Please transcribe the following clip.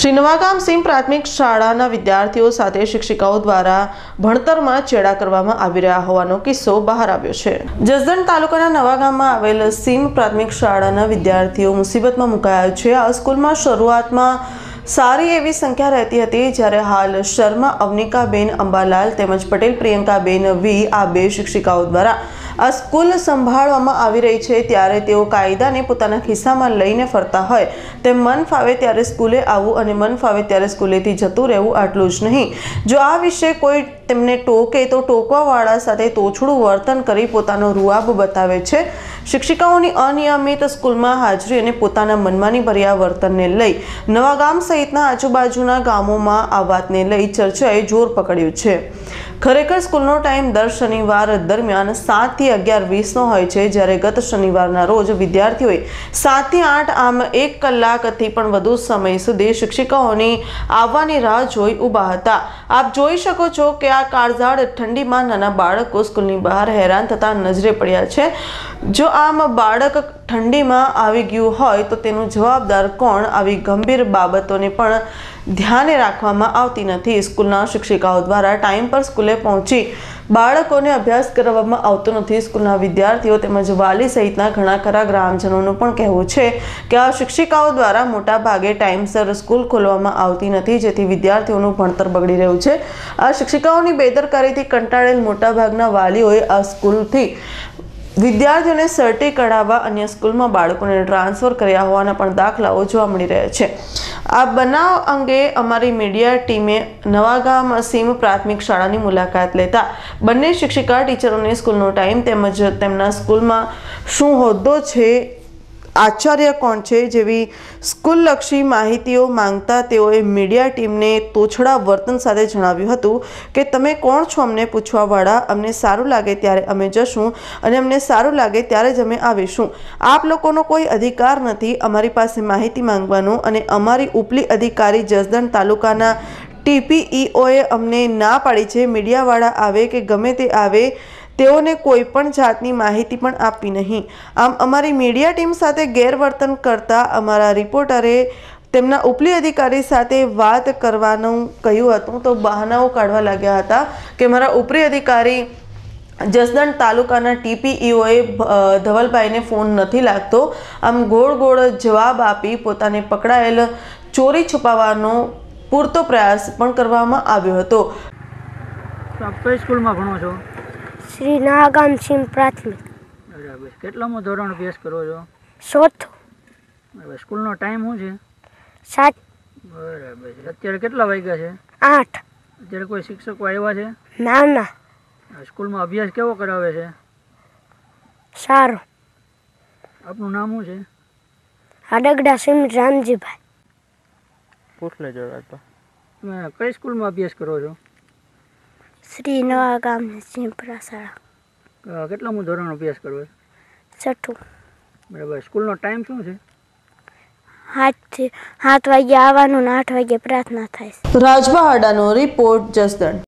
શ્રી નવાગામ સિંહ પ્રાથમિક શાળાના વિદ્યાર્થીઓ સાથે શિક્ષિકાઓ દ્વારા ભણતરમાં ચેડા કરવામાં આવી રહ્યા હોવાનો કિસ્સો બહાર આવ્યો છે. જસદણ તાલુકાના નવાગામમાં આવેલ સિંહ પ્રાથમિક શાળાના વિદ્યાર્થીઓ મુસીબતમાં મુકાયા છે. આ સ્કૂલમાં શરૂઆતમાં સારી એવી સંખ્યા રહેતી હતી જ્યારે હાલ શર્મા, અવનિકાબેન, અંબાલાલ તેમજ પટેલ, પ્રિયંકાબેન, વી, આ બે શિક્ષિકાઓ દ્વારા આ સ્કૂલ સંભાળવામાં આવી રહી છે. ત્યારે તેઓ કાયદાને પોતાના ખિસ્સામાં લઈને ફરતા હોય તેમ મન ફાવે ત્યારે સ્કૂલે આવવું અને મન ફાવે ત્યારે સ્કૂલેથી જતું રહેવું આટલું જ નહીં. જો આ વિશે કોઈ તેમને ટોકે તો ટોકવાવાળા સાથે તોછડું વર્તન કરી પોતાનો રૂઆબ બતાવે છે. શિક્ષિકાઓની અનિયમિત સ્કૂલમાં હાજરી અને પોતાના મનમાની ભર્યા વર્તનને લઈ નવાગામ સહિતના આજુબાજુના ગામોમાં આ વાતને લઈ ચર્ચાએ જોર પકડ્યું છે. ખરેખર સ્કૂલનો ટાઈમ દર શનિવાર દરમિયાન સાતથી અગિયાર વીસનો હોય છે, જ્યારે ગત શનિવારના રોજ વિદ્યાર્થીઓએ સાતથી આઠ આમ એક કલાકથી પણ વધુ સમય સુધી શિક્ષિકાઓની આવવાની રાહ જોઈ ઊભા હતા. આપ જોઈ શકો છો કે આ કાળઝાળ ઠંડીમાં નાના બાળકો સ્કૂલની બહાર હેરાન થતા નજરે પડ્યા છે. જો આમ બાળક ઠંડીમાં આવી ગયું હોય તો તેનું જવાબદાર કોણ? આવી ગંભીર બાબતોને પણ ધ્યાને રાખવામાં આવતી નથી. સ્કૂલના શિક્ષિકાઓ દ્વારા ટાઈમ પર સ્કૂલે પહોંચી બાળકોને અભ્યાસ કરાવવામાં આવતો નથી. સ્કૂલના વિદ્યાર્થીઓ તેમજ વાલી સહિતના ઘણા ખરા ગ્રામજનોનું પણ કહેવું છે કે આ શિક્ષિકાઓ દ્વારા મોટા ભાગે ટાઈમસર સ્કૂલ ખોલવામાં આવતી નથી, જેથી વિદ્યાર્થીઓનું ભણતર બગડી રહ્યું છે. આ શિક્ષિકાઓની બેદરકારીથી કંટાળેલ મોટાભાગના વાલીઓએ આ સ્કૂલથી વિદ્યાર્થીઓને સર્ટી કઢાવવા અન્ય સ્કૂલમાં બાળકોને ટ્રાન્સફર કર્યા હોવાના પણ દાખલાઓ જોવા મળી રહ્યા છે. આ બનાવ અંગે અમારી મીડિયા ટીમે નવાગામ સીમ પ્રાથમિક શાળાની મુલાકાત લેતા બંને શિક્ષિકા, ટીચરોને સ્કૂલનો ટાઈમ તેમજ તેમના સ્કૂલમાં શું હોદ્દો છે આચાર્ય કોણ છે જેવી સ્કૂલલક્ષી માહિતીઓ માંગતા તેઓએ મીડિયા ટીમને તોછડા વર્તન સાથે જણાવ્યું હતું કે, તમે કોણ છો અમને પૂછવાવાળા? અમને સારું લાગે ત્યારે અમે જશું અને અમને સારું લાગે ત્યારે જ અમે આવીશું. આપ લોકોનો કોઈ અધિકાર નથી, અમારી પાસે માહિતી માંગવાનો અને અમારી ઉપલી અધિકારી જસદણ તાલુકાના ટીપીઈઓએ અમને ના પાડી છે. મીડિયાવાળા આવે કે ગમે તે આવે તેઓને કોઈ પણ જાતની માહિતી પણ આપી નહીં. આમ, અમારી મીડિયા ટીમ સાથે ગેરવર્તન કરતા અમારા રિપોર્ટરે તેમના ઉપલી અધિકારી સાથે વાત કરવાનું કહ્યું હતું. તો બહાનાઓ કાઢવા લાગ્યા હતા કે મારા ઉપરી અધિકારી જસદણ તાલુકાના ટીપીઈઓએ ધવલભાઈને ફોન નથી લાગતો. આમ, ગોળ ગોળ જવાબ આપી પોતાને પકડાયેલ ચોરી છુપાવવાનો પૂરતો પ્રયાસ પણ કરવામાં આવ્યો હતો. કઈ સ્કૂલમાં ભણો છો? શ્રી નાગામ સિંહ પ્રાથમિક. બરાબર. કેટલામો ધોરણ અભ્યાસ કરો છો? ચોથો. બરાબર. સ્કૂલનો ટાઈમ શું છે? સાત. બરાબર. છે અત્યારે કેટલા વાગ્યા છે? આઠ. અત્યારે કોઈ શિક્ષકો આવ્યા છે? ના ના. સ્કૂલમાં અભ્યાસ કેવો કરાવે છે? સારો. આપનું નામ શું છે? હડગડા સિંહ રામજીભાઈ. તમે કઈ સ્કૂલમાં અભ્યાસ કરો છો? શ્રી નવા ગામ સિંહ શાળા કેટલા કેટલામું ધોરણ અભ્યાસ કરું છું? છઠ્ઠું. બરાબર. સ્કૂલનો ટાઈમ શું છે? આઠથી સાત વાગ્યે આવવાનું ને આઠ વાગ્યે પ્રાર્થના થાય છે. રાજબહાડાનો રિપોર્ટ જસદણ.